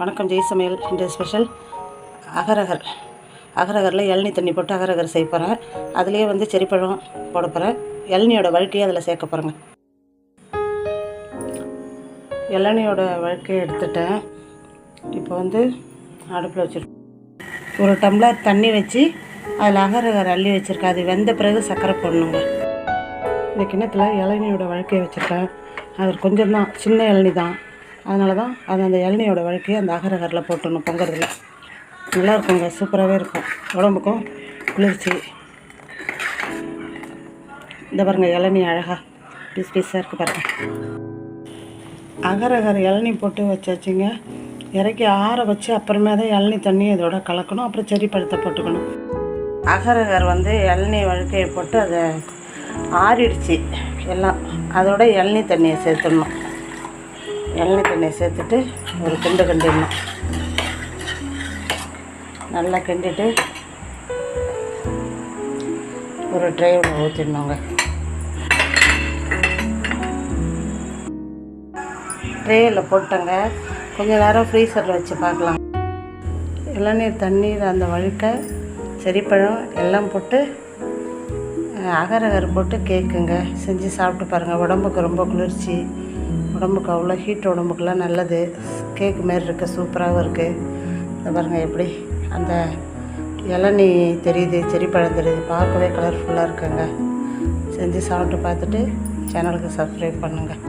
வணக்கம் ஜெய் சமையல் இன்றைய ஸ்பெஷல் அகரகர். அகரகரில் இளநீ தண்ணி போட்டு அகரகர் செய்ய போகிறேன் அதுலேயே வந்து செரிப்பழம் போட போகிறேன் இளநியோட வழுக்கையை அதில் சேர்க்க போகிறேங்க இளநியோட வழுக்கையை எடுத்துட்டேன். இப்போ வந்து அடுப்பில் வச்சுருக்கேன் ஒரு டம்ளர் தண்ணி வச்சு அதில் அகரகர் அள்ளி வச்சுருக்கேன். அது வெந்த பிறகு சர்க்கரை போடணுங்க. இந்த கிணத்துல இளநியோட வழுக்கையை வச்சுருக்கேன். அது கொஞ்சம் தான் சின்ன இளநி தான் அதனால தான் அது அந்த இளநியோட வழக்கையை அந்த அகரகரில் போட்டுடணும் பொங்குறதுல நல்லா இருக்குங்க சூப்பராகவே இருக்கும். உடம்புக்கும் குளிர்ச்சி. இந்த பாருங்க இளநி அழகாக பீஸ் பீஸாக இருக்குது பாருங்கள் அகரகர் இளநி போட்டு வச்சாச்சுங்க. இறக்கி ஆற வச்சு அப்புறமே தான் இளநி தண்ணி இதோட கலக்கணும் அப்புறம் செரி பழத்தை போட்டுக்கணும். அகரகர் வந்து இளநி வழுக்கையை போட்டு அதை ஆறிடுச்சு எல்லாம். அதோட இளநி தண்ணியை சேர்த்துடணும். இளநி தண்ணியை சேர்த்துட்டு ஒரு கிண்டு கிண்டிடணும். நல்லா கிண்டிட்டு ஒரு ட்ரைவில் ஊற்றிடணுங்க ட்ரேயில் போட்டங்க. கொஞ்சம் நேரம் ஃப்ரீசரில் வச்சு பார்க்கலாம். இளநீர் தண்ணீர் அந்த வழுக்க செரிப்பழம் எல்லாம் போட்டு அகரகர் போட்டு கேக்குங்க செஞ்சு சாப்பிட்டு பாருங்கள் உடம்புக்கு ரொம்ப குளிர்ச்சி. உடம்புக்கு அவ்வளோ ஹீட் உடம்புக்குலாம் நல்லது. கேக்கு மாரி இருக்குது சூப்பராகவும் இருக்குது இந்த பாருங்கள் எப்படி அந்த இளநீ தெரியுது செரி பழம் தெரியுது. பார்க்கவே கலர்ஃபுல்லாக இருக்குங்க. செஞ்சு சாப்பிட்டு பார்த்துட்டு சேனலுக்கு சப்ஸ்கிரைப் பண்ணுங்கள்